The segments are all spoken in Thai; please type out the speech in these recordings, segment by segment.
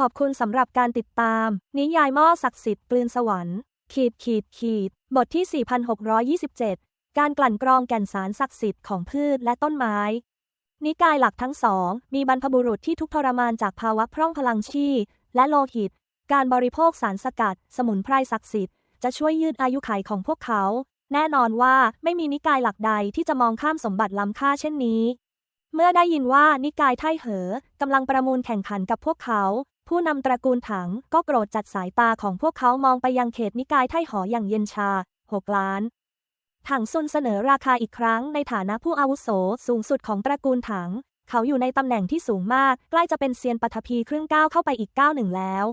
ขอบคุณสำหรับการติดตาม นิยายหม้อศักดิ์สิทธิ์กลืนสวรรค์ ขีดขีดขีด บทที่ 4627 การกลั่นกรองแก่นสารศักดิ์สิทธิ์ของพืชและต้นไม้ นิกายหลักทั้งสอง มีบรรพบุรุษที่ทุกทรมานจากภาวะพร่องพลังชีและโลหิต การบริโภคสารสกัด สมุนไพรศักดิ์สิทธิ์จะช่วยยืดอายุขัยของพวกเขา แน่นอนว่าไม่มีนิกายหลักใดที่จะมองข้ามสมบัติล้ำค่าเช่นนี้เมื่อได้ยินว่านิกายไทเหอกำลังประมูลแข่งขันกับพวกเขา ผู้นำตระกูลถังก็โกรธจัดสายตาของพวกเขามองไปยังเขตนิกายไทหออย่างเย็นชา 6 ล้าน ถังซุนเสนอราคาอีกครั้งในฐานะผู้อาวุโสสูงสุดของตระกูลถัง เขาอยู่ในตำแหน่งที่สูงมาก ใกล้จะเป็นเซียนปฐพีครึ่งก้าวเข้าไปอีกก้าวหนึ่งแล้ว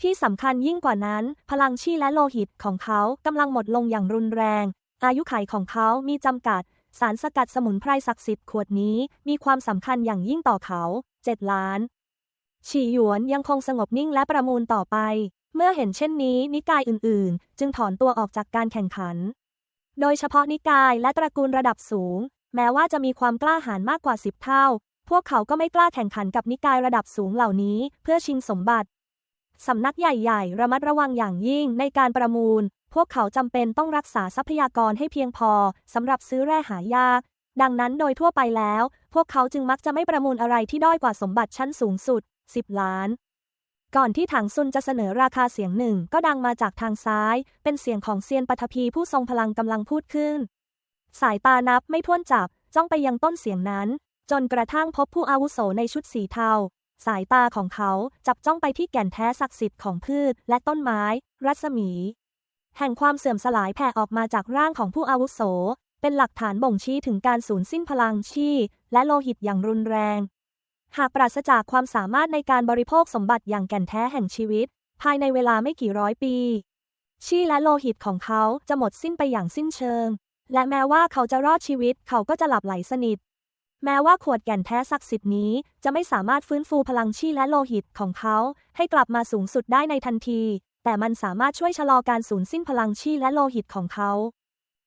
ที่สำคัญยิ่งกว่านั้น พลังชีและโลหิตของเขากำลังหมดลงอย่างรุนแรง อายุขัยของเขามีจำกัด สารสกัดสมุนไพรศักดิ์สิทธิ์ขวดนี้มีความสำคัญอย่างยิ่งต่อเขา 7 ล้าน ฉีหยวนยังคงสงบนิ่งและประมูลต่อไป เมื่อเห็นเช่นนี้นิกายอื่นๆ จึงถอนตัวออกจากการแข่งขัน โดยเฉพาะนิกายและตระกูลระดับสูง แม้ว่าจะมีความกล้าหาญมากกว่า10เท่า พวกเขาก็ไม่กล้าแข่งขันกับนิกายระดับสูงเหล่านี้ เพื่อชิงสมบัติ สำนักใหญ่ๆ ระมัดระวังอย่างยิ่งในการประมูล พวกเขาจำเป็นต้องรักษาทรัพยากรให้เพียงพอสำหรับซื้อแร่หายาก ดังนั้นโดยทั่วไปแล้ว พวกเขาจึงมักจะไม่ประมูลอะไรที่ด้อยกว่าสมบัติชั้นสูงสุด 10 ล้าน ก่อนที่ถังซุนจะเสนอราคาเสียงหนึ่งก็ดังมาจากทางซ้าย เป็นเสียงของเซียนปฐพีผู้ทรงพลังกำลังพูดขึ้น สายตานับไม่ถ้วนจับ จ้องไปยังต้นเสียงนั้น จนกระทั่งพบผู้อาวุโสในชุดสีเทาสายตาของเขาจับจ้องไปที่แก่นแท้ศักดิ์สิทธิ์ของพืชและต้นไม้ รัศมี แห่งความเสื่อมสลายแผ่ออกมาจากร่างของผู้อาวุโส เป็นหลักฐานบ่งชี้ถึงการสูญสิ้นพลังชีและโลหิตอย่างรุนแรง หากปราศจากความสามารถในการบริโภคสมบัติอย่างแก่นแท้แห่งชีวิต ภายในเวลาไม่กี่ร้อยปี ชีและโลหิตของเขาจะหมดสิ้นไปอย่างสิ้นเชิง และแม้ว่าเขาจะรอดชีวิตเขาก็จะหลับไหลสนิท แม้ว่าขวดแก่นแท้ศักดิ์สิทธิ์นี้จะไม่สามารถฟื้นฟูพลังชีและโลหิตของเขาให้กลับมาสูงสุดได้ในทันที แต่มันสามารถช่วยชะลอการสูญสิ้นพลังชีและโลหิตของเขา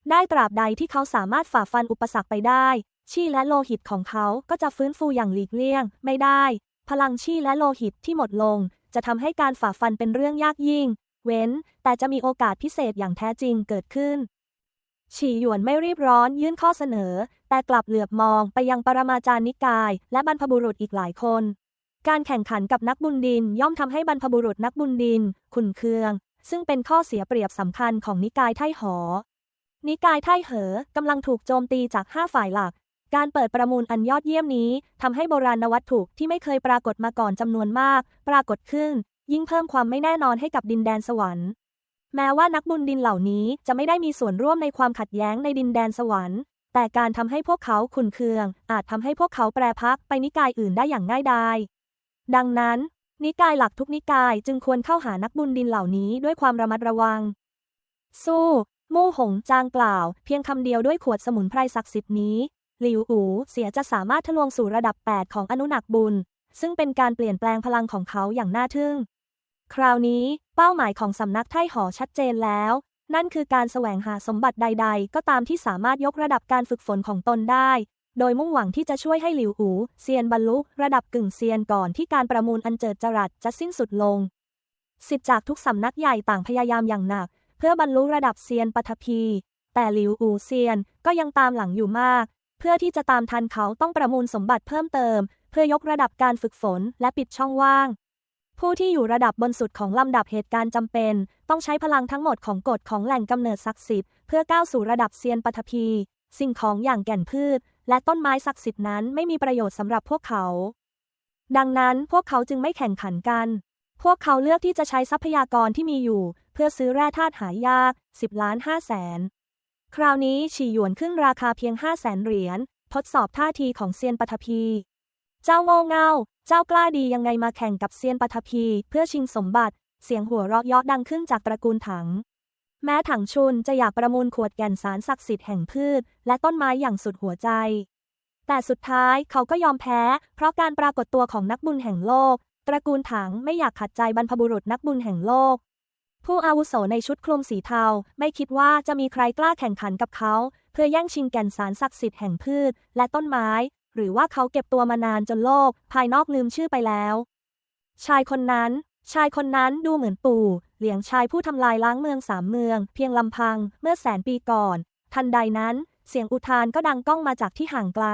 ได้ตราบใดที่เขาสามารถฝ่าฟันอุปสรรคไปได้ ชีและโลหิตของเขาก็จะฟื้นฟูอย่างหลีกเลี่ยง ไม่ได้ พลังชีและโลหิตที่หมดลง จะทำให้การฝ่าฟันเป็นเรื่องยากยิ่ง เว้น แต่จะมีโอกาสพิเศษอย่างแท้จริงเกิดขึ้น ฉีหยวนไม่รีบร้อนยื่นข้อเสนอ แต่กลับเหลือบมองไปยังปรมาจารย์นิกาย และบรรพบุรุษอีกหลายคน การแข่งขันกับนักบุญดินย่อมทำให้บรรพบุรุษนักบุญดิน ขุนเคือง ซึ่งเป็นข้อเสียเปรียบสำคัญของนิกายไทหอนิกายไทเหอกำลังถูกโจมตีจากห้าฝ่ายหลัก การเปิดประมูลอันยอดเยี่ยมนี้ทำให้โบราณวัตถุที่ไม่เคยปรากฏมาก่อนจำนวนมาก ปรากฏขึ้น ยิ่งเพิ่มความไม่แน่นอนให้กับดินแดนสวรรค์แม้ว่านักบุญดินเหล่านี้จะไม่ได้มีส่วนร่วมในความขัดแย้งในดินแดนสวรรค์ แต่การทำให้พวกเขาขุนเคือง อาจทำให้พวกเขาแปรพักไปนิกายอื่นได้อย่างง่ายดายดังนั้น นิกายหลักทุกนิกายจึงควรเข้าหานักบุญดินเหล่านี้ด้วยความระมัดระวัง สู้ มู่หงจางกล่าว เพียงคำเดียวด้วยขวดสมุนไพรศักดิ์สิทธิ์นี้ หลิวอูเสียจะสามารถทะลวงสู่ระดับ 8 ของอนุนักบุญ ซึ่งเป็นการเปลี่ยนแปลงพลังของเขาอย่างน่าทึ่ง คราวนี้เป้าหมายของสำนักไทหอชัดเจนแล้ว นั่นคือการแสวงหาสมบัติใด ๆ ก็ตามที่สามารถยกระดับการฝึกฝนของตนได้ โดยมุ่งหวังที่จะช่วยให้หลิวอูเซียนบรรลุระดับกึ่งเซียนก่อนที่การประมูลอันเจิดจรัสจะสิ้นสุดลงสิทธิ์จากทุกสำนักใหญ่ต่างพยายามอย่างหนัก เพื่อบรรลุระดับเซียนปฐพีแต่หลิวอูเซียนก็ยังตามหลังอยู่มาก พื่อที่จะตามทันเขาต้องประมูลสมบัติเพิ่มเติม เพื่อยกระดับการฝึกฝนและปิดช่องว่าง ผู้ที่อยู่ระดับบนสุดของลำดับเหตุการณ์จำเป็น ต้องใช้พลังทั้งหมดของกฎของแหล่งกำเนิดศักดิ์สิทธิ์เพื่อก้าวสู่ระดับเซียนปฐพี สิ่งของอย่างแก่นพืช และต้นไม้ศักดิ์สิทธิ์นั้นไม่มีประโยชน์สำหรับพวกเขา ดังนั้นพวกเขาจึงไม่แข่งขันกัน พวกเขาเลือกที่จะใช้ทรัพยากรที่มีอยู่ เพื่อซื้อแร่ธาตุหายาก 10 ล้าน5แสน คราวนี้ฉีหยวนขึ้นราคาเพียง5แสนเหรียญทดสอบท่าทีของเซียนปฐพี เจ้าโง่เง่า เจ้ากล้าดียังไงมาแข่งกับเซียนปฐพี เพื่อชิงสมบัติ เสียงหัวเราะยาะดังขึ้นจากตระกูลถัง แม้ถังชุนจะอยากประมูลขวดแก่นสารศักดิ์สิทธิ์แห่งพืช และต้นไม้อย่างสุดหัวใจ แต่สุดท้ายเขาก็ยอมแพ้ เพราะการปรากฏตัวของนักบุญแห่งโลก ตระกูลถังไม่อยากขัดใจบรรพบุรุษนักบุญแห่งโลก ผู้อาวุโสในชุดคลุมสีเทา ไม่คิดว่าจะมีใครกล้าแข่งขันกับเขา เพื่อแย่งชิงแก่นสารศักดิ์สิทธิ์แห่งพืช และต้นไม้ หรือว่าเขาเก็บตัวมานานจนโลก ภายนอกลืมชื่อไปแล้ว ชายคนนั้น ชายคนนั้นดูเหมือนปู่ เหลียงชายผู้ทำลายล้างเมืองสามเมือง เพียงลำพังเมื่อแสนปีก่อน ทันใดนั้น เสียงอุทานก็ดังก้องมาจากที่ห่างไกล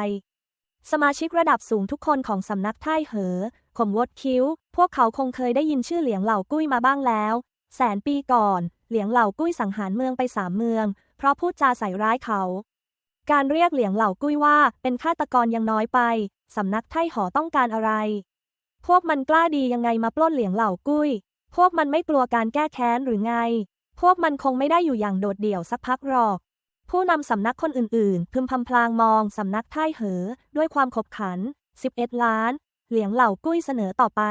สมาชิกระดับสูงทุกคนของสำนักไท่เหอข่มวดคิ้ว พวกเขาคงเคยได้ยินชื่อเหลียงเหล่ากุ้ยมาบ้างแล้ว แสนปีก่อน เหลียงเหล่ากุ้ยสังหารเมืองไปสามเมือง เพราะพูดจาใส่ร้ายเขา การเรียกเหลียงเหล่ากุ้ยว่าเป็นฆาตกรยังน้อยไป สำนักไท่หอต้องการอะไร พวกมันกล้าดียังไงมาปล้นเหลียงเหล่ากุ้ย พวกมันไม่กลัวการแก้แค้นหรือไง พวกมันคงไม่ได้อยู่อย่างโดดเดี่ยวสักพักหรอก ผู้นำสำนักคนอื่นๆ พึมพำพลางมองสำนักไท่เหอ ด้วยความขบขัน 11 ล้าน เหลียงเหล่ากุ้ยเสนอต่อไป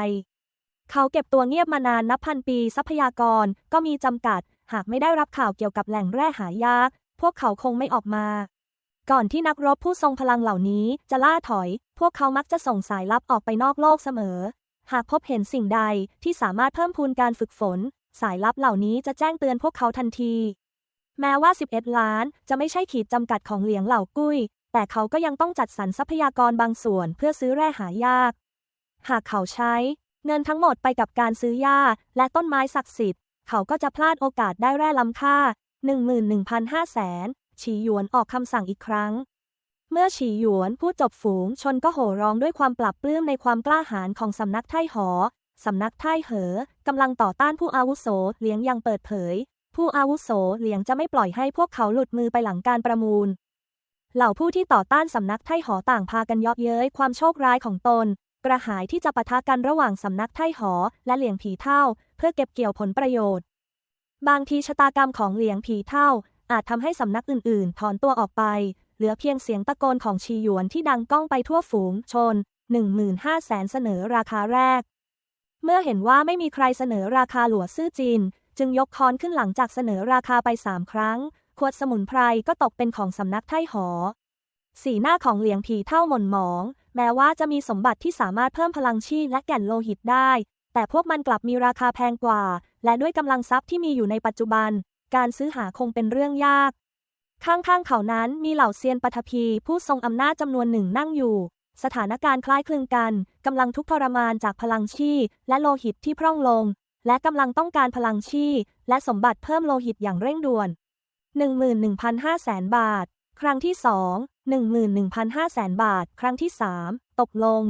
เขาเก็บตัวเงียบมานานนับพันปีทรัพยากรก็มีจำกัด หากไม่ได้รับข่าวเกี่ยวกับแหล่งแร่หายาก พวกเขาคงไม่ออกมา ก่อนที่นักรบผู้ทรงพลังเหล่านี้จะล่าถอย พวกเขามักจะส่งสายลับออกไปนอกโลกเสมอ หากพบเห็นสิ่งใดที่สามารถเพิ่มพูนการฝึกฝน สายลับเหล่านี้จะแจ้งเตือนพวกเขาทันที แม้ว่า 11 ล้านจะไม่ใช่ขีดจำกัดของเหลียงเหล่ากุ้ย แต่เขาก็ยังต้องจัดสรรทรัพยากรบางส่วนเพื่อซื้อแร่หายากหากเขาใช้ เงินทั้งหมดไปกับการซื้อหญ้าและต้นไม้ศักดิ์สิทธิ์ เขาก็จะพลาดโอกาสได้แร่ล้ำค่า 11,500แสนฉีหยวนออกคำสั่งอีกครั้ง เมื่อฉีหยวนพูดจบฝูงชนก็โห่ร้องด้วยความปรับปลื้มในความกล้าหาญของสำนักไท่หอ สำนักไท่เหอกำลังต่อต้านผู้อาวุโสเลี้ยงยังเปิดเผย ผู้อาวุโสเลี้ยงจะไม่ปล่อยให้พวกเขาหลุดมือไปหลังการประมูล เหล่าผู้ที่ต่อต้านสำนักไท่หอต่างพากันยาะเย้ยความโชคร้ายของตน กระหายที่จะปะทะกันระหว่างสำนักไท่หอ และเหลียงผีเท่า เพื่อเก็บเกี่ยวผลประโยชน์ บางทีชะตากรรมของเหลียงผีเท่า อาจทำให้สำนักอื่นๆ ถอนตัวออกไป เหลือเพียงเสียงตะโกนของชีหยวนที่ดังก้องไปทั่วฝูงชน 15,000แสนเสนอราคาแรก เมื่อเห็นว่าไม่มีใครเสนอราคาหลัวซื่อจีน จึงยกค้อนขึ้นหลังจากเสนอราคาไปสามครั้ง ขวดสมุนไพรก็ตกเป็นของสำนักไท่หอ สีหน้าของเหลียงผีเท่าหม่นหมอง แม้ว่าจะมีสมบัติที่สามารถเพิ่มพลังชีพและแก่นโลหิตได้ แต่พวกมันกลับมีราคาแพงกว่า และด้วยกำลังทรัพย์ที่มีอยู่ในปัจจุบัน การซื้อหาคงเป็นเรื่องยาก ข้างๆเขานั้นมีเหล่าเซียนปฐพี ผู้ทรงอำนาจจำนวนหนึ่งนั่งอยู่ สถานการณ์คล้ายคลึงกันกำลังทุกข์ทรมานจากพลังชีและโลหิตที่พร่องลง และกำลังต้องการพลังชีและสมบัติเพิ่มโลหิตอย่างเร่งด่วน 11,500บาท ครั้งที่2 11,500 บาท ครั้งที่ 3 ตกลง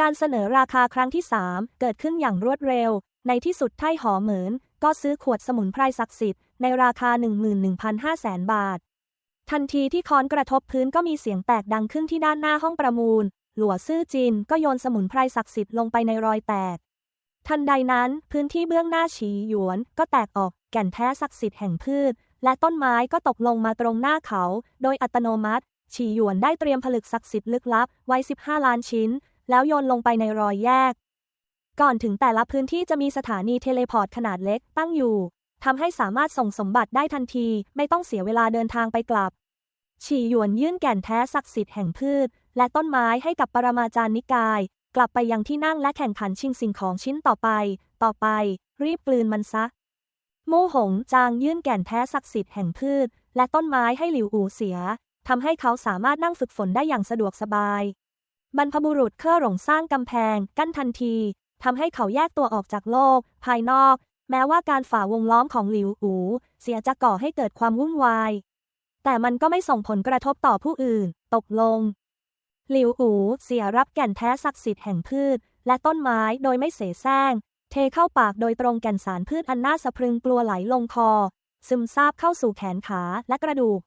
การเสนอราคาครั้งที่ 3 เกิดขึ้นอย่างรวดเร็ว ในที่สุดไท่หอเหมินก็ซื้อขวดสมุนไพรศักดิ์สิทธิ์ในราคา 11,500 บาท ทันทีที่ค้อนกระทบพื้นก็มีเสียงแตกดังขึ้นที่ด้านหน้าห้องประมูล หลัวซื่อจินก็โยนสมุนไพรศักดิ์สิทธิ์ลงไปในรอยแตก ทันใดนั้นพื้นที่เบื้องหน้าฉีหยวนก็แตกออกแก่นแท้ศักดิ์สิทธิ์แห่งพืชและต้นไม้ก็ตกลงมาตรงหน้าเขา โดยอัตโนมัติ ฉีหยวนได้เตรียมผลึกศักดิ์สิทธิ์ลึกลับ ไว้ 15 ล้านชิ้น แล้วโยนลงไปในรอยแยก ก่อนถึงแต่ละพื้นที่จะมีสถานีเทเลพอร์ตขนาดเล็กตั้งอยู่ทำให้สามารถส่งสมบัติได้ทันที ไม่ต้องเสียเวลาเดินทางไปกลับ ฉีหยวนยื่นแก่นแท้ศักดิ์สิทธิ์แห่งพืช และต้นไม้ให้กับปรมาจารย์นิกาย กลับไปยังที่นั่งและแข่งขันชิงสิ่งของชิ้นต่อไป ต่อไป รีบกลืนมันซะมู่หงจางยื่นแก่นแท้ศักดิ์สิทธิ์แห่งพืช และต้นไม้ให้หลิวอูเสีย ทำให้เขาสามารถนั่งฝึกฝนได้อย่างสะดวกสบาย บรรพบุรุษเคร่อหลงสร้างกำแพง กั้นทันทีทำให้เขาแยกตัวออกจากโลก ภายนอก แม้ว่าการฝ่าวงล้อมของหลิวอู เสียจะก่อให้เกิดความวุ่นวาย แต่มันก็ไม่ส่งผลกระทบต่อผู้อื่น ตกลง หลิวอูเสียรับแก่นแท้ศักดิ์สิทธิ์แห่งพืช และต้นไม้โดยไม่เสแสร้ง เทเข้าปากโดยตรงแก่นสารพืชอันน่าสะพรึงกลัวไหลลงคอ ซึมซาบเข้าสู่แขนขาและกระดูก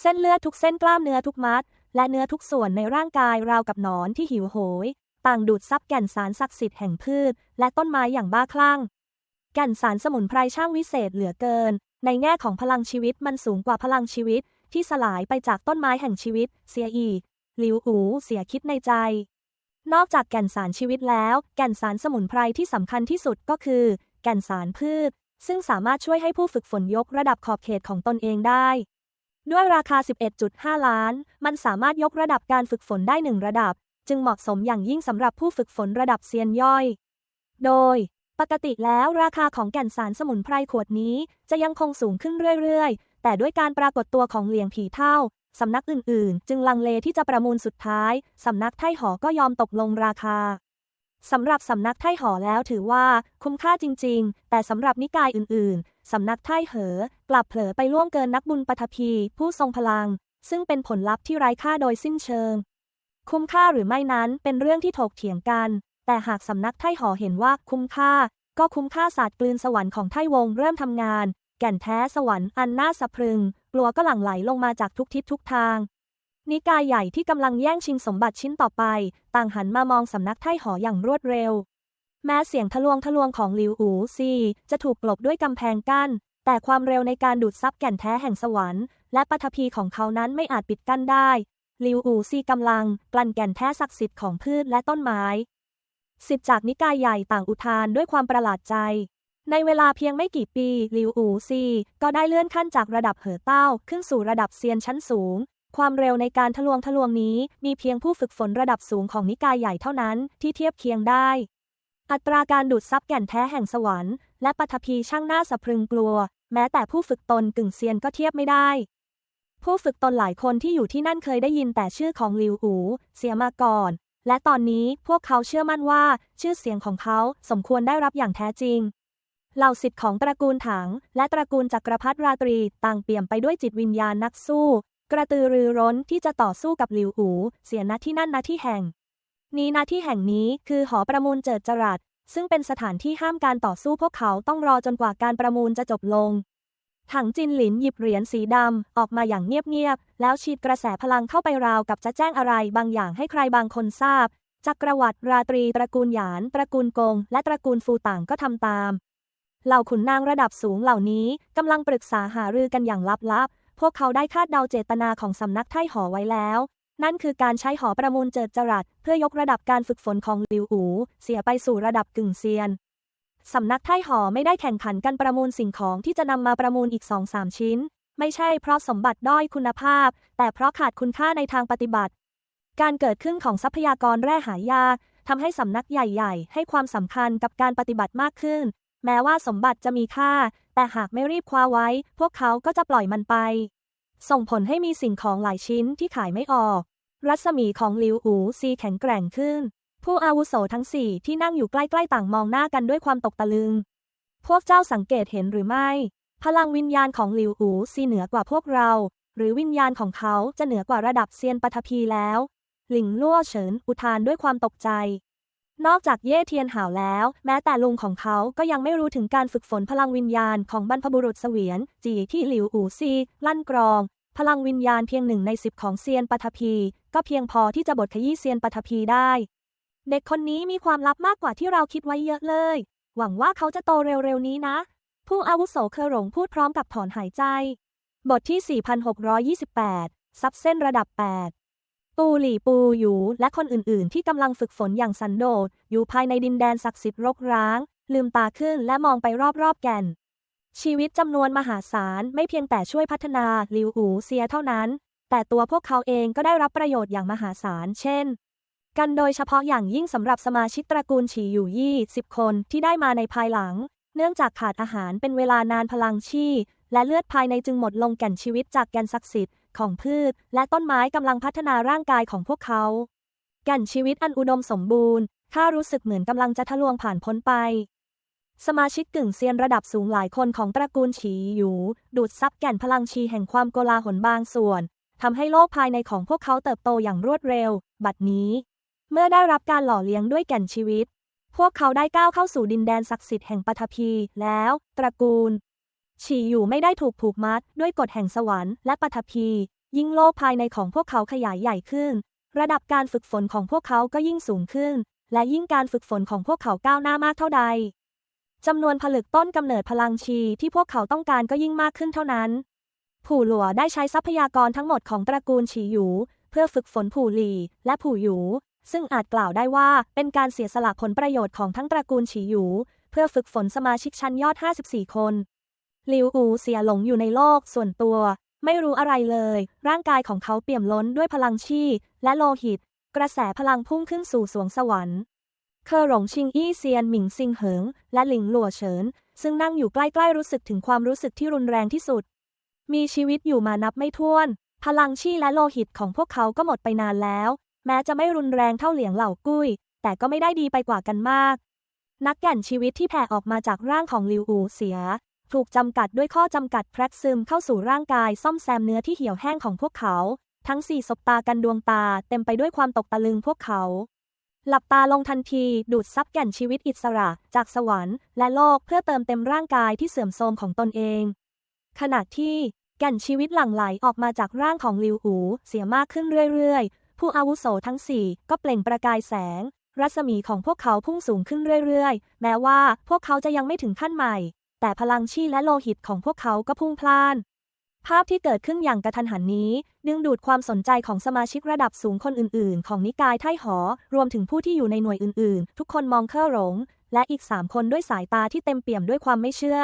เส้นเลือดทุกเส้นกล้ามเนื้อทุกมัด และเนื้อทุกส่วนในร่างกายราวกับหนอนที่หิวโหย ต่างดูดซับแก่นสารศักดิ์สิทธิ์แห่งพืช และต้นไม้อย่างบ้าคลั่ง แก่นสารสมุนไพรช่างวิเศษเหลือเกิน ในแง่ของพลังชีวิตมันสูงกว่าพลังชีวิต ที่สลายไปจากต้นไม้แห่งชีวิต เสียอีกหลิวอูเสียคิดในใจ นอกจากแก่นสารชีวิตแล้ว แก่นสารสมุนไพรที่สำคัญที่สุดก็คือ แก่นสารพืช ซึ่งสามารถช่วยให้ผู้ฝึกฝนยกระดับขอบเขตของตนเองได้ ด้วยราคา 11.5 ล้าน มันสามารถยกระดับการฝึกฝนได้หนึ่งระดับ จึงเหมาะสมอย่างยิ่งสำหรับผู้ฝึกฝนระดับเซียนย่อย โดย ปกติแล้วราคาของแก่นสารสมุนไพรขวดนี้จะยังคงสูงขึ้นเรื่อยๆ แต่ด้วยการปรากฏตัวของเหลียงผีเท่าสำนักอื่นๆ จึงลังเลที่จะประมูลสุดท้าย สำนักไท่หอก็ยอมตกลงราคาสำหรับสำนักไท่หอแล้วถือว่าคุ้มค่าจริง ๆ แต่สำหรับนิกายอื่นๆ สำนักไท่เหอ กลับเผลอไปล่วงเกินนักบุญปฐพีผู้ทรงพลัง ซึ่งเป็นผลลัพธ์ที่ไร้ค่าโดยสิ้นเชิง คุ้มค่าหรือไม่นั้นเป็นเรื่องที่ถกเถียงกัน แต่หากสำนักไท่หอเห็นว่าคุ้มค่า ก็คุ้มค่าศาสตร์กลืนสวรรค์ของไท่วงเริ่มทำงาน แก่นแท้สวรรค์อันน่าสะพรึง กลัวก็หลั่งไหลลงมาจากทุกทิศทุกทาง นิกายใหญ่ที่กำลังแย่งชิงสมบัติชิ้นต่อไป ต่างหันมามองสำนักไท่หออย่างรวดเร็ว แม้เสียงทะลวงทะลวงของหลิวอูซีจะถูกกลบด้วยกำแพงกั้น แต่ความเร็วในการดูดซับแก่นแท้แห่งสวรรค์ และปฐพีของเขานั้นไม่อาจปิดกั้นได้หลิวอูซีกำลังกลั่นแก่นแท้ศักดิ์สิทธิ์ของพืชและต้นไม้สิทธิจากนิกายใหญ่ต่างอุทานด้วยความประหลาดใจ ในเวลาเพียงไม่กี่ปีหลิวอูซีก็ได้เลื่อนขั้นจากระดับเหอเต้าขึ้นสู่ระดับเซียนชั้นสูง ความเร็วในการทะลวงทะลวงนี้มีเพียงผู้ฝึกฝนระดับสูงของนิกายใหญ่เท่านั้นที่เทียบเคียงได้ อัตราการดูดซับแก่นแท้แห่งสวรรค์ และปฐพีช่างน่าสะพรึงกลัว แม้แต่ผู้ฝึกตนกึ่งเซียนก็เทียบไม่ได้ ผู้ฝึกตนหลายคนที่อยู่ที่นั่นเคยได้ยินแต่ชื่อของหลิวอูเสียมาก่อน และตอนนี้พวกเขาเชื่อมั่นว่าชื่อเสียงของเขาสมควรได้รับอย่างแท้จริง เหล่าสิทธิ์ของตระกูลถัง และตระกูลจักรพรรดิราตรีต่างเปี่ยมไปด้วยจิตวิญญาณนักสู้ กระตือรือร้นที่จะต่อสู้กับหลิวอูเสียณที่นั่นณที่แห่ง นี้ณที่แห่งนี้คือหอประมูลเจิดจรัสซึ่งเป็นสถานที่ห้ามการต่อสู้พวกเขาต้องรอจนกว่าการประมูลจะจบลง ถังจินหลินหยิบเหรียญสีดำออกมาอย่างเงียบๆ แล้วฉีดกระแสพลังเข้าไปราวกับจะแจ้งอะไรบางอย่างให้ใครบางคนทราบ จักรวรรดิราตรีตระกูลหยาน ตระกูลกง และตระกูลฟูต่างก็ทำตาม เหล่าขุนนางระดับสูงเหล่านี้กำลังปรึกษาหารือกันอย่างลับๆ พวกเขาได้คาดเดาเจตนาของสำนักไท่หอไว้แล้ว นั่นคือการใช้หอประมูลเจิดจรัสเพื่อยกระดับการฝึกฝนของหลิวอู เสียไปสู่ระดับกึ่งเซียน สำนักไท่หอไม่ได้แข่งขันกันประมูลสิ่งของที่จะนำมาประมูลอีกสองสามชิ้น ไม่ใช่เพราะสมบัติด้อยคุณภาพ แต่เพราะขาดคุณค่าในทางปฏิบัติ การเกิดขึ้นของทรัพยากรแร่หายากทำให้สำนักใหญ่ ๆ ให้ความสำคัญกับการปฏิบัติมากขึ้น แม้ว่าสมบัติจะมีค่า แต่หากไม่รีบคว้าไว้ พวกเขาก็จะปล่อยมันไป ส่งผลให้มีสิ่งของหลายชิ้นที่ขายไม่ออก รัศมีของหลิวอูซีแข็งแกร่งขึ้น ผู้อาวุโสทั้งสี่ที่นั่งอยู่ใกล้ๆต่างมองหน้ากันด้วยความตกตะลึง พวกเจ้าสังเกตเห็นหรือไม่ พลังวิญญาณของหลิวอูซีเหนือกว่าพวกเรา หรือวิญญาณของเขาจะเหนือกว่าระดับเซียนปฐพีแล้ว หลิงลั่วเฉินอุทานด้วยความตกใจนอกจากเย่เทียนหาวแล้ว แม้แต่ลุงของเขาก็ยังไม่รู้ถึงการฝึกฝนพลังวิญญาณของบรรพบุรุษเสวียนจีที่หลิวอูซีลั่นกรอง พลังวิญญาณเพียงหนึ่งในสิบของเซียนปฐพีก็เพียงพอที่จะบดขยี้เซียนปฐพีได้ เด็กคนนี้มีความลับมากกว่าที่เราคิดไว้เยอะเลย หวังว่าเขาจะโตเร็วๆนี้นะ ผู้อาวุโสเคอหลงพูดพร้อมกับถอนหายใจ บทที่ 4628 ซับเส้นระดับ 8 ปูหลี่ปูหยูและคนอื่นๆ ที่กำลังฝึกฝนอย่างสันโดษอยู่ภายในดินแดนศักดิ์สิทธิ์รกร้าง ลืมตาขึ้นและมองไปรอบๆแก่น ชีวิตจำนวนมหาศาลไม่เพียงแต่ช่วยพัฒนาลิวอูเซียเท่านั้น แต่ตัวพวกเขาเองก็ได้รับประโยชน์อย่างมหาศาลเช่น กันโดยเฉพาะอย่างยิ่งสำหรับสมาชิกตระกูลฉีอยู่ยี่สิบคนที่ได้มาในภายหลัง เนื่องจากขาดอาหารเป็นเวลานานพลังชีและเลือดภายในจึงหมดลงแก่นชีวิตจากแก่นศักดิ์สิทธิ์ของพืช และต้นไม้กำลังพัฒนาร่างกายของพวกเขา แก่นชีวิตอันอุดมสมบูรณ์ข้ารู้สึกเหมือนกำลังจะทะลวงผ่านพ้นไป สมาชิกกึ่งเซียนระดับสูงหลายคนของตระกูลฉีอยู่ดูดซับแก่นพลังชีแห่งความโกลาหลบางส่วนทำให้โลกภายในของพวกเขาเติบโตอย่างรวดเร็ว บัดนี้ เมื่อได้รับการหล่อเลี้ยงด้วยแก่นชีวิต พวกเขาได้ก้าวเข้าสู่ดินแดนศักดิ์สิทธิ์แห่งปฐพี แล้ว ตระกูล ฉีอยู่ไม่ได้ถูกผูกมัด ด้วยกฎแห่งสวรรค์และปฐพี ยิ่งโลกภายในของพวกเขาขยายใหญ่ขึ้น ระดับการฝึกฝนของพวกเขาก็ยิ่งสูงขึ้น และยิ่งการฝึกฝนของพวกเขาก้าวหน้ามากเท่าใด จำนวนผลึกต้นกำเนิดพลังชีที่พวกเขาต้องการก็ยิ่งมากขึ้นเท่านั้น ผู่หลัวได้ใช้ทรัพยากรทั้งหมดของตระกูลฉีหยู เพื่อฝึกฝนผู่หลีและผู่หยู ซึ่งอาจกล่าวได้ว่าเป็นการเสียสละผลประโยชน์ของทั้งตระกูลฉีหยู เพื่อฝึกฝนสมาชิกชั้นยอด 54 คนหลิวอูเสียหลงอยู่ในโลกส่วนตัว ไม่รู้อะไรเลย ร่างกายของเขาเปี่ยมล้นด้วยพลังชีและโลหิต กระแสพลังพุ่งขึ้นสู่สวงสวรรค์ เคอหลงชิงอี้เซียนหมิงซิงเหิง และหลิงหลัวเฉิน ซึ่งนั่งอยู่ใกล้ๆรู้สึกถึงความรู้สึกที่รุนแรงที่สุด มีชีวิตอยู่มานับไม่ถ้วน พลังชีและโลหิตของพวกเขาก็หมดไปนานแล้ว แม้จะไม่รุนแรงเท่าเหลียงเหล่ากุ้ย แต่ก็ไม่ได้ดีไปกว่ากันมาก นักแก่นชีวิตที่แผ่ออกมาจากร่างของลิวอูเสีย ถูกจำกัดด้วยข้อจำกัดแพรกซึมเข้าสู่ร่างกายซ่อมแซมเนื้อที่เหี่ยวแห้งของพวกเขา ทั้งสี่สบตากันดวงตาเต็มไปด้วยความตกตะลึงพวกเขา หลับตาลงทันที ดูดซับแก่นชีวิตอิสระ จากสวรรค์และโลกเพื่อเติมเต็มร่างกายที่เสื่อมโทรมของตนเอง ขณะที่แก่นชีวิตหลั่งไหลออกมาจากร่างของลิวอูเสียมากขึ้นเรื่อยๆ ผู้อาวุโสทั้งสี่ก็เปล่งประกายแสง รัศมีของพวกเขาพุ่งสูงขึ้นเรื่อยๆ แม้ว่าพวกเขาจะยังไม่ถึงขั้นใหม่ แต่พลังชีและโลหิตของพวกเขาก็พุ่งพล่าน ภาพที่เกิดขึ้นอย่างกระทันหันนี้ ดึงดูดความสนใจของสมาชิกระดับสูงคนอื่น ๆ ของนิกายไท่หอ รวมถึงผู้ที่อยู่ในหน่วยอื่น ๆ ทุกคนมองเครหลง และอีกสามคนด้วยสายตาที่เต็มเปี่ยมด้วยความไม่เชื่อ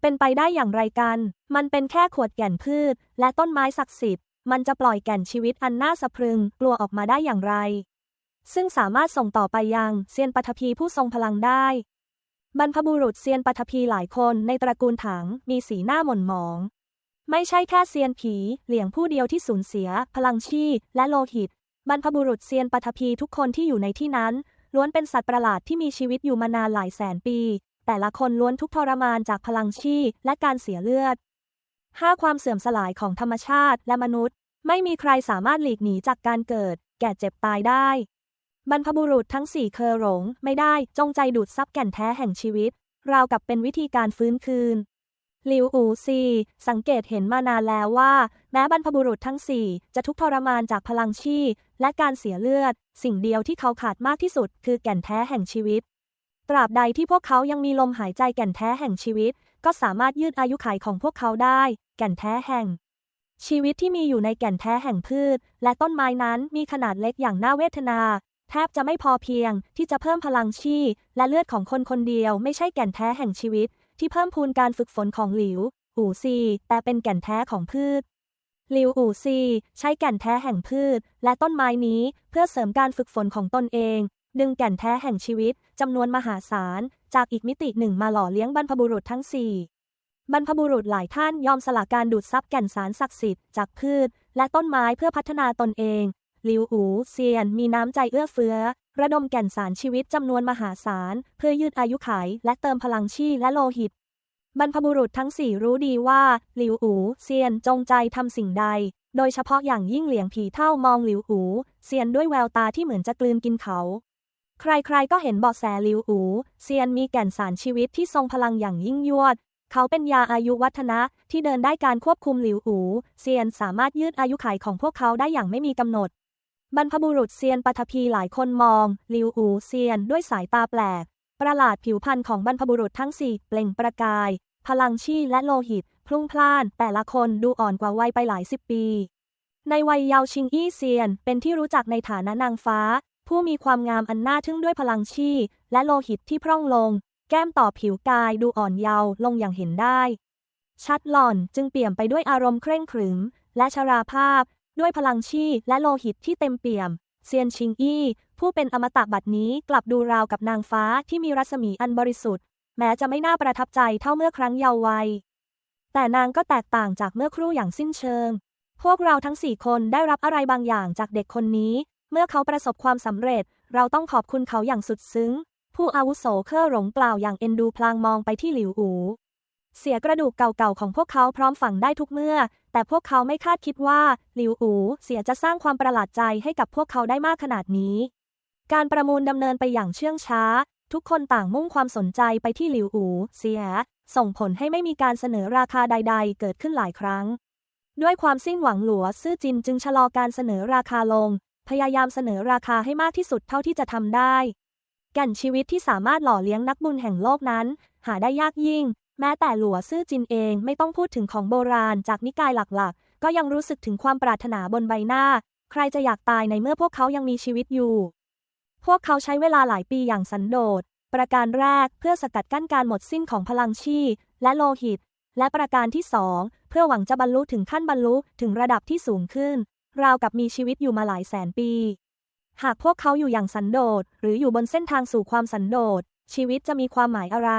เป็นไปได้อย่างไรกัน มันเป็นแค่ขวดแก่นพืช และต้นไม้ศักดิ์สิทธิ์ มันจะปล่อยแก่นชีวิตอันน่าสะพรึง กลัวออกมาได้อย่างไร ซึ่งสามารถส่งต่อไปยังเซียนปฐพีผู้ทรงพลังได้ บรรพบุรุษเซียนปฐพีหลายคนในตระกูลถังมีสีหน้าหม่นหมอง ไม่ใช่แค่เซียนผี เหลี่ยงผู้เดียวที่สูญเสีย พลังชีและโลหิต บรรพบุรุษเซียนปฐพีทุกคนที่อยู่ในที่นั้น ล้วนเป็นสัตว์ประหลาดที่มีชีวิตอยู่มานานหลายแสนปี แต่ละคนล้วนทุกทรมานจากพลังชีและการเสียเลือดห้าความเสื่อมสลายของธรรมชาติและมนุษย์ ไม่มีใครสามารถหลีกหนีจากการเกิด แก่เจ็บตายได้ บรรพบุรุษทั้งสี่เคอหลงไม่ได้จงใจดูดซับแก่นแท้แห่งชีวิต ราวกับเป็นวิธีการฟื้นคืน ลิวอูซี สังเกตเห็นมานานแล้วว่า แม้บรรพบุรุษทั้งสี่จะทุกข์ทรมานจากพลังชีและการเสียเลือด สิ่งเดียวที่เขาขาดมากที่สุด คือแก่นแท้แห่งชีวิต ตราบใดที่พวกเขายังมีลมหายใจแก่นแท้แห่งชีวิต ก็สามารถยืดอายุขัยของพวกเขาได้ แก่นแท้แห่ง ชีวิตที่มีอยู่ในแก่นแท้แห่งพืช และต้นไม้นั้นมีขนาดเล็กอย่างน่าเวทนา แทบจะไม่พอเพียงที่จะเพิ่มพลังชีและเลือดของคนคนเดียวไม่ใช่แก่นแท้แห่งชีวิต ที่เพิ่มพูนการฝึกฝนของหลิว อู่ซีแต่เป็นแก่นแท้ของพืชหลิวอู่ซีใช้แก่นแท้แห่งพืช และต้นไม้นี้เพื่อเสริมการฝึกฝนของตนเอง ดึงแก่นแท้แห่งชีวิตจำนวนมหาศาล จากอีกมิติหนึ่งมาหล่อเลี้ยงบรรพบุรุษทั้งสี่บรรพบุรุษหลายท่านยอมสละการดูดซับแก่นสารศักดิ์สิทธิ์จากพืช และต้นไม้เพื่อพัฒนาตนเอง ลิวอูเซียนมีน้ำใจเอื้อเฟื้อ ระดมแก่นสารชีวิตจำนวนมหาศาล เพื่อยืดอายุขัยและเติมพลังชีและโลหิต บรรพบุรุษทั้งสี่รู้ดีว่า หลิวอูเซียนจงใจทำสิ่งใด โดยเฉพาะอย่างยิ่งเหลียงผีเท่ามองหลิวอูเซียนด้วยแววตาที่เหมือนจะกลืนกินเขา ใครๆก็เห็นเบาะแสหลิวอูเซียนมีแก่นสารชีวิตที่ทรงพลังอย่างยิ่งยวดเขาเป็นยาอายุวัฒนะที่เดินได้การควบคุมหลิวอู เซียนสามารถยืดอายุขัยของพวกเขาได้อย่างไม่มีกำหนด บรรพบุรุษเซียนปฐพีหลายคนมองลิวอูเซียนด้วยสายตาแปลก ประหลาดผิวพรรณของบรรพบุรุษทั้งสี่เปล่งประกาย พลังชีและโลหิต พลุ่งพล่าน แต่ละคนดูอ่อนกว่าวัยไปหลายสิบปี ในวัยเยาว์ชิงอี้เซียน เป็นที่รู้จักในฐานะนางฟ้า ผู้มีความงามอันน่าทึ่งด้วยพลังชีและโลหิตที่พร่องลง แก้มต่อผิวกายดูอ่อนเยาว์ลงอย่างเห็นได้ ชัดหล่อนจึงเปี่ยมไปด้วยอารมณ์เคร่งขรึมและชราภาพ ด้วยพลังชีและโลหิตที่เต็มเปี่ยม เซียนชิงอี้ ผู้เป็นอมตะบัดนี้กลับดูราวกับนางฟ้าที่มีรัศมีอันบริสุทธิ์ แม้จะไม่น่าประทับใจเท่าเมื่อครั้งเยาว์วัย แต่นางก็แตกต่างจากเมื่อครู่อย่างสิ้นเชิง พวกเราทั้งสี่คนได้รับอะไรบางอย่างจากเด็กคนนี้ เมื่อเขาประสบความสำเร็จ เราต้องขอบคุณเขาอย่างสุดซึ้ง ผู้อาวุโสเคร่อหลงกล่าวอย่างเอ็นดูพลางมองไปที่หลิวอู เสียกระดูกเก่าๆของพวกเขาพร้อมฝังได้ทุกเมื่อ แต่พวกเขาไม่คาดคิดว่า หลิวอูเสียจะสร้างความประหลาดใจให้กับพวกเขาได้มากขนาดนี้ การประมูลดำเนินไปอย่างเชื่องช้า ทุกคนต่างมุ่งความสนใจไปที่หลิวอูเสีย ส่งผลให้ไม่มีการเสนอราคาใด ๆ เกิดขึ้นหลายครั้ง ด้วยความสิ้นหวังหลัวซื่อจินจึงชะลอการเสนอราคาลง พยายามเสนอราคาให้มากที่สุดเท่าที่จะทำได้แก่นชีวิตที่สามารถหล่อเลี้ยงนักบุญแห่งโลกนั้น หาได้ยากยิ่ง แม้แต่หลัวซื่อจินเองไม่ต้องพูดถึงของโบราณจากนิกายหลักๆ ก็ยังรู้สึกถึงความปรารถนาบนใบหน้า ใครจะอยากตายในเมื่อพวกเขายังมีชีวิตอยู่ พวกเขาใช้เวลาหลายปีอย่างสันโดษ ประการแรกเพื่อสกัดกั้นการหมดสิ้นของพลังชีและโลหิต และประการที่สองเพื่อหวังจะบรรลุถึงขั้นบรรลุถึงระดับที่สูงขึ้น ราวกับมีชีวิตอยู่มาหลายแสนปี หากพวกเขาอยู่อย่างสันโดษ หรืออยู่บนเส้นทางสู่ความสันโดษชีวิตจะมีความหมายอะไร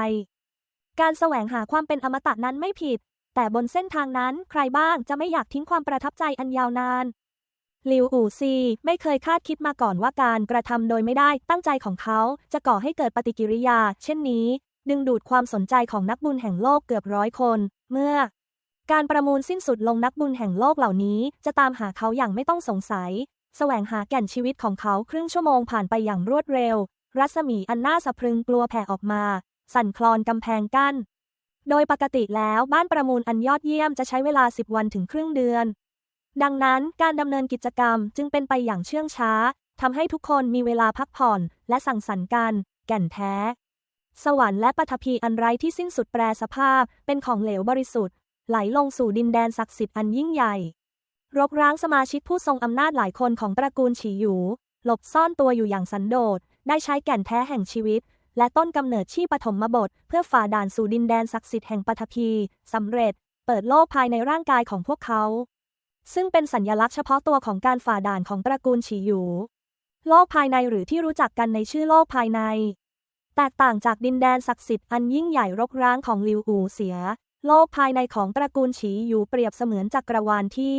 การแสวงหาความเป็นอมตะนั้นไม่ผิด แต่บนเส้นทางนั้นใครบ้างจะไม่อยากทิ้งความประทับใจอันยาวนานลิวอู่ซีไม่เคยคาดคิดมาก่อนว่าการกระทำโดยไม่ได้ตั้งใจของเขา จะก่อให้เกิดปฏิกิริยา เช่นนี้ ดึงดูดความสนใจของนักบุญแห่งโลกเกือบร้อยคน เมื่อ การประมูลสิ้นสุดลงนักบุญแห่งโลกเหล่านี้ จะตามหาเขาอย่างไม่ต้องสงสัย แสวงหาแก่นชีวิตของเขาครึ่งชั่วโมงผ่านไปอย่างรวดเร็ว รัศมีอันน่าสะพรึงกลัวแผ่ออกมา สั่นคลอนกำแพงกั้น โดยปกติแล้วบ้านประมูลอันยอดเยี่ยมจะใช้เวลา 10 วันถึงครึ่งเดือน ดังนั้นการดำเนินกิจกรรมจึงเป็นไปอย่างเชื่องช้าทำให้ทุกคนมีเวลาพักผ่อน และสั่งสรรค์กัน แก่นแท้ สวรรค์และปฐพีอันไร้ที่สิ้นสุดแปรสภาพ เป็นของเหลวบริสุทธิ์ ไหลลงสู่ดินแดนศักดิ์สิทธิ์อันยิ่งใหญ่ รบร้างสมาชิกผู้ทรงอำนาจหลายคนของตระกูลฉีหยู หลบซ่อนตัวอยู่อย่างสันโดษ ได้ใช้แก่นแท้แห่งชีวิต และต้นกำเนิดชีปฐมบท เพื่อฝ่าด่านสู่ดินแดนศักดิ์สิทธิ์แห่งปฐพี สำเร็จ เปิดโลกภายในร่างกายของพวกเขา ซึ่งเป็นสัญญลักษณ์เฉพาะตัวของการฝ่าด่านของตระกูลฉีหยู โลกภายในหรือที่รู้จักกันในชื่อโลกภายใน แตกต่างจากดินแดนศักดิ์สิทธิ์อันยิ่งใหญ่รกร้างของลิวอูเสีย โลกภายในของตระกูลฉีหยูเปรียบเสมือนจักรวาลที่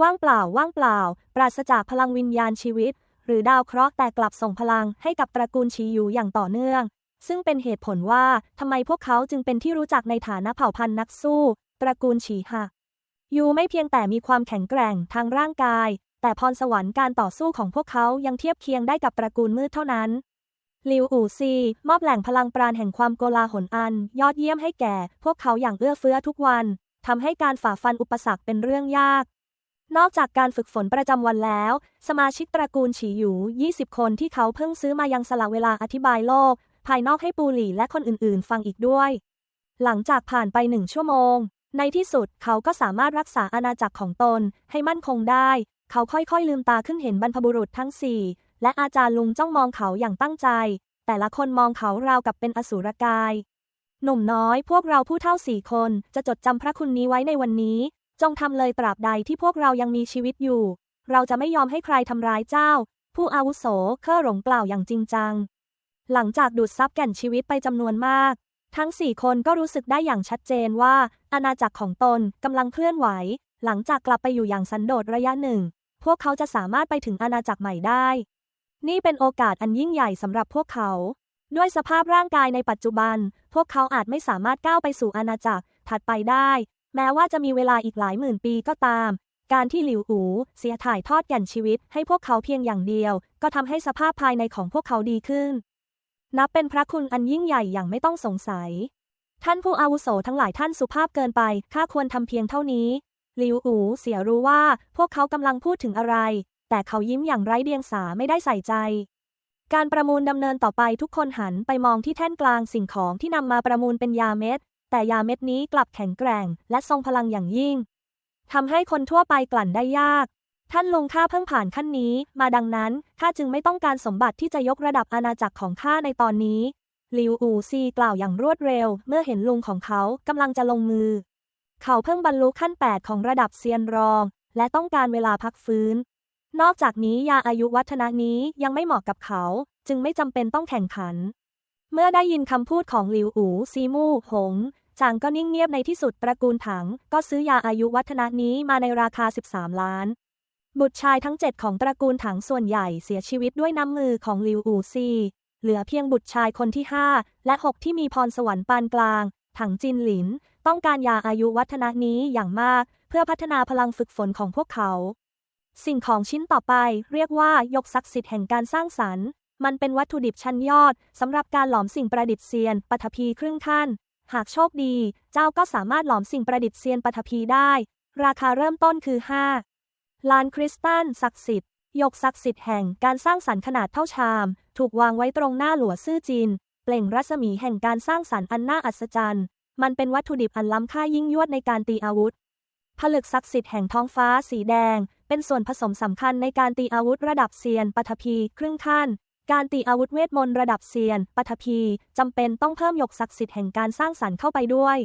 ว่างเปล่าว่างเปล่า ปราศจากพลังวิญญาณชีวิต หรือดาวเคราะห์แต่กลับส่งพลังให้กับตระกูลฉีหยูอย่างต่อเนื่อง ซึ่งเป็นเหตุผลว่าทำไมพวกเขาจึงเป็นที่รู้จักในฐานะเผ่าพันธุ์นักสู้ ตระกูลฉีหะยูไม่เพียงแต่มีความแข็งแกร่งทางร่างกาย แต่พรสวรรค์การต่อสู้ของพวกเขายังเทียบเคียงได้กับตระกูลมืดเท่านั้นลิวอู่ซี มอบแหล่งพลังปราณแห่งความโกลาหลอัน ยอดเยี่ยมให้แก่ พวกเขาอย่างเอื้อเฟื้อทุกวันทำให้การฝ่าฟันอุปสรรคเป็นเรื่องยาก นอกจากการฝึกฝนประจำวันแล้ว สมาชิกตระกูลฉีหยู 20 คนที่เขาเพิ่งซื้อมายังสละเวลาอธิบายโลก ภายนอกให้ปูหลี่และคนอื่นๆ ฟังอีกด้วย หลังจากผ่านไปหนึ่งชั่วโมง ในที่สุดเขาก็สามารถรักษาอาณาจักรของตนให้มั่นคงได้ เขาค่อยๆลืมตาขึ้นเห็นบรรพบุรุษทั้งสี่และอาจารย์ลุงจ้องมองเขาอย่างตั้งใจ แต่ละคนมองเขาราวกับเป็นอสูรกาย หนุ่มน้อยพวกเราผู้เท่าสี่คนจะจดจำพระคุณนี้ไว้ในวันนี้ จงทำเลยตราบใดที่พวกเรายังมีชีวิตอยู่ เราจะไม่ยอมให้ใครทำร้ายเจ้า ผู้อาวุโสเคร่อหลงกล่าวอย่างจริงจัง หลังจากดูดซับแก่นชีวิตไปจำนวนมาก ทั้งสี่คนก็รู้สึกได้อย่างชัดเจนว่า อาณาจักรของตนกำลังเคลื่อนไหว หลังจากกลับไปอยู่อย่างสันโดษระยะหนึ่ง พวกเขาจะสามารถไปถึงอาณาจักรใหม่ได้ นี่เป็นโอกาสอันยิ่งใหญ่สำหรับพวกเขา ด้วยสภาพร่างกายในปัจจุบัน พวกเขาอาจไม่สามารถก้าวไปสู่อาณาจักรถัดไปได้ แม้ว่าจะมีเวลาอีกหลายหมื่นปีก็ตาม การที่หลิวอูเสียถ่ายทอดแก่นชีวิตให้พวกเขาเพียงอย่างเดียว ก็ทำให้สภาพภายในของพวกเขาดีขึ้น นับเป็นพระคุณอันยิ่งใหญ่อย่างไม่ต้องสงสัย ท่านผู้อาวุโสทั้งหลายท่านสุภาพเกินไปข้าควรทำเพียงเท่านี้หลิวอูเสียรู้ว่าพวกเขากำลังพูดถึงอะไร แต่เขายิ้มอย่างไร้เดียงสาไม่ได้ใส่ใจ การประมูลดำเนินต่อไปทุกคนหันไปมองที่แท่นกลางสิ่งของที่นำมาประมูลเป็นยาเม็ด แต่ยาเม็ดนี้กลับแข็งแกร่ง และทรงพลังอย่างยิ่งทำให้คนทั่วไปกลั่นได้ยาก ท่านลุงข้าเพิ่งผ่านขั้นนี้ มาดังนั้นข้าจึงไม่ต้องการสมบัติที่จะยกระดับอาณาจักรของข้าในตอนนี้ลิวอูซีกล่าวอย่างรวดเร็ว เมื่อเห็นลุงของเขากำลังจะลงมือ เขาเพิ่งบรรลุขั้น 8 ของระดับเซียนรอง และต้องการเวลาพักฟื้น นอกจากนี้ยาอายุวัฒนะนี้ยังไม่เหมาะกับเขา จึงไม่จำเป็นต้องแข่งขัน เมื่อได้ยินคำพูดของหลิวอูซีมู่หง จางก็นิ่งเงียบในที่สุดตระกูลถัง ก็ซื้อยาอายุวัฒนะนี้มาในราคา 13 ล้าน บุตรชายทั้ง 7 ของตระกูลถังส่วนใหญ่เสียชีวิตด้วยน้ำมือของหลิวอูซี เหลือเพียงบุตรชายคนที่ 5 และ 6 ที่มีพรสวรรค์ปานกลาง ถังจินหลิน ต้องการยาอายุวัฒนะนี้อย่างมาก เพื่อพัฒนาพลังฝึกฝนของพวกเขา สิ่งของชิ้นต่อไปเรียกว่ายกศักดิ์สิทธิ์แห่งการสร้างสรรค์ มันเป็นวัตถุดิบชั้นยอดสำหรับการหลอมสิ่งประดิษฐ์เซียนปฐพีครึ่งขั้น หากโชคดี เจ้าก็สามารถหลอมสิ่งประดิษฐ์เซียนปฐพีได้ ราคาเริ่มต้นคือ 5 ล้านคริสตัลศักดิ์สิทธิ์ยกศักดิ์สิทธิ์แห่งการสร้างสรรค์ขนาดเท่าชาม ถูกวางไว้ตรงหน้าหลัวซื่อจินเปล่งรัศมีแห่งการสร้างสรรค์อันน่าอัศจรรย์ มันเป็นวัตถุดิบอันล้ำค่ายิ่งยวดในการตีอาวุธ ผลึกศักดิ์สิทธิ์แห่งท้องฟ้าสีแดง เป็นส่วนผสมสำคัญในการตีอาวุธระดับเซียนปฐพีครึ่งขั้น การตีอาวุธเวทมนต์ระดับเซียนปฐพีจำเป็นต้องเพิ่มหยกศักดิ์สิทธิ์แห่งการสร้างสรรค์เข้าไปด้วย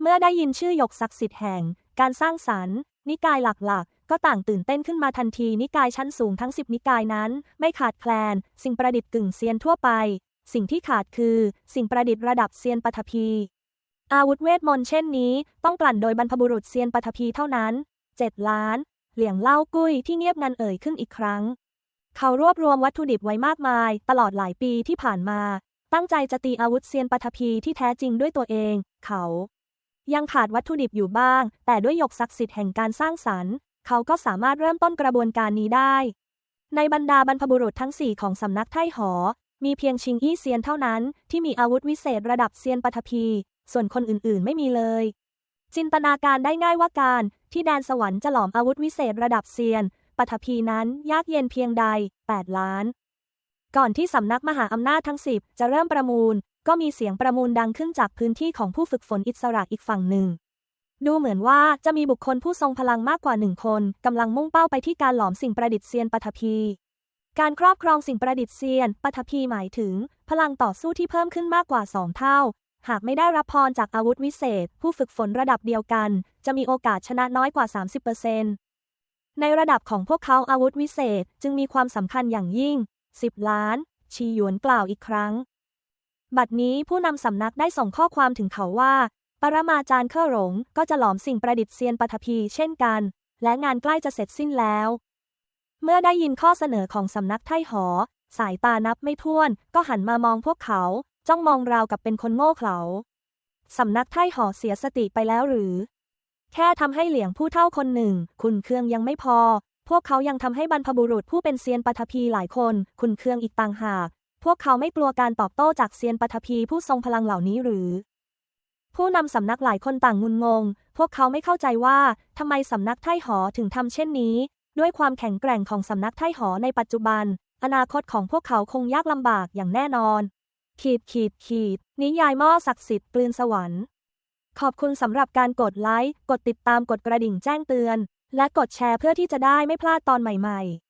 เมื่อได้ยินชื่อหยกศักดิ์สิทธิ์แห่ง การสร้างสรรค์ นิกายหลักๆ ก็ต่างตื่นเต้นขึ้นมาทันทีนิกายชั้นสูงทั้งสิบนิกายนั้น ไม่ขาดแคลน สิ่งประดิษฐ์กึ่งเซียนทั่วไป สิ่งที่ขาดคือ สิ่งประดิษฐ์ระดับเซียนปฐพีอาวุธเวทมนต์เช่นนี้ ต้องกลั่นโดยบรรพบุรุษเซียนปฐพีเท่านั้น 7 ล้าน เหลียงเล่ากุ้ยที่เงียบงันเอ่ยขึ้นอีกครั้ง เขารวบรวมวัตถุดิบไว้มากมาย ตลอดหลายปีที่ผ่านมา ตั้งใจจะตีอาวุธเซียนปฐพีที่แท้จริงด้วยตัวเอง เขา ยังขาดวัตถุดิบอยู่บ้าง แต่ด้วยหยกศักดิ์สิทธิ์แห่งการสร้างสรรค์ เขาก็สามารถเริ่มต้นกระบวนการนี้ได้ ในบรรดาบรรพบุรุษทั้งสี่ของสำนักไท่หอ มีเพียงชิงอี้เซียนเท่านั้น ที่มีอาวุธวิเศษระดับเซียนปฐพีส่วนคนอื่นๆ ไม่มีเลย จินตนาการได้ง่ายว่าการที่แดนสวรรค์จะหลอมอาวุธวิเศษระดับเซียน ปฐพีนั้นยากเย็นเพียงใด 8 ล้าน ก่อนที่สำนักมหาอำนาจทั้งสิบจะเริ่มประมูล ก็มีเสียงประมูลดังขึ้นจากพื้นที่ของผู้ฝึกฝนอิสระอีกฝั่งหนึ่ง ดูเหมือนว่าจะมีบุคคลผู้ทรงพลังมากกว่าหนึ่งคนกำลังมุ่งเป้าไปที่การหลอมสิ่งประดิษฐ์เซียนปฐพี การครอบครองสิ่งประดิษฐ์เซียนปฐพีหมายถึง พลังต่อสู้ที่เพิ่มขึ้นมากกว่าสองเท่าหากไม่ได้รับพรจากอาวุธวิเศษ ผู้ฝึกฝนระดับเดียวกัน จะมีโอกาสชนะน้อยกว่า 30% ในระดับของพวกเขาอาวุธวิเศษจึงมีความสำคัญอย่างยิ่ง 10 ล้าน ชีหยวนกล่าวอีกครั้ง บัดนี้ผู้นำสำนักได้ส่งข้อความถึงเขาว่า ปรมาจารย์เคอหลงก็จะหลอมสิ่งประดิษฐ์เซียนปฐพีเช่นกัน และงานใกล้จะเสร็จสิ้นแล้ว เมื่อได้ยินข้อเสนอของสำนักไท่หอ สายตานับไม่ถ้วน ก็หันมามองพวกเขา จ้องมองราวกับเป็นคนโง่เขลาสำนักไท่หอเสียสติไปแล้วหรือ แค่ทำให้เหลียงผู้เท่าคนหนึ่ง คุณเครื่องยังไม่พอ พวกเขายังทำให้บรรพบุรุษผู้เป็นเซียนปฐพีหลายคน คุณเครื่องอีกต่างหาก พวกเขาไม่กลัวการตอบโต้จากเซียนปฐพีผู้ทรงพลังเหล่านี้หรือ ผู้นำสำนักหลายคนต่างงุนงง พวกเขาไม่เข้าใจว่าทำไมสำนักไท่หอถึงทำเช่นนี้ ด้วยความแข็งแกร่งของสำนักไท่หอในปัจจุบัน อนาคตของพวกเขาคงยากลำบากอย่างแน่นอน ขีดขีดขีดนิยายหม้อศักดิ์สิทธิ์กลืนสวรรค์ ขอบคุณสำหรับการกดไลค์ กดติดตามกดกระดิ่งแจ้งเตือน และกดแชร์เพื่อที่จะได้ไม่พลาดตอนใหม่ๆ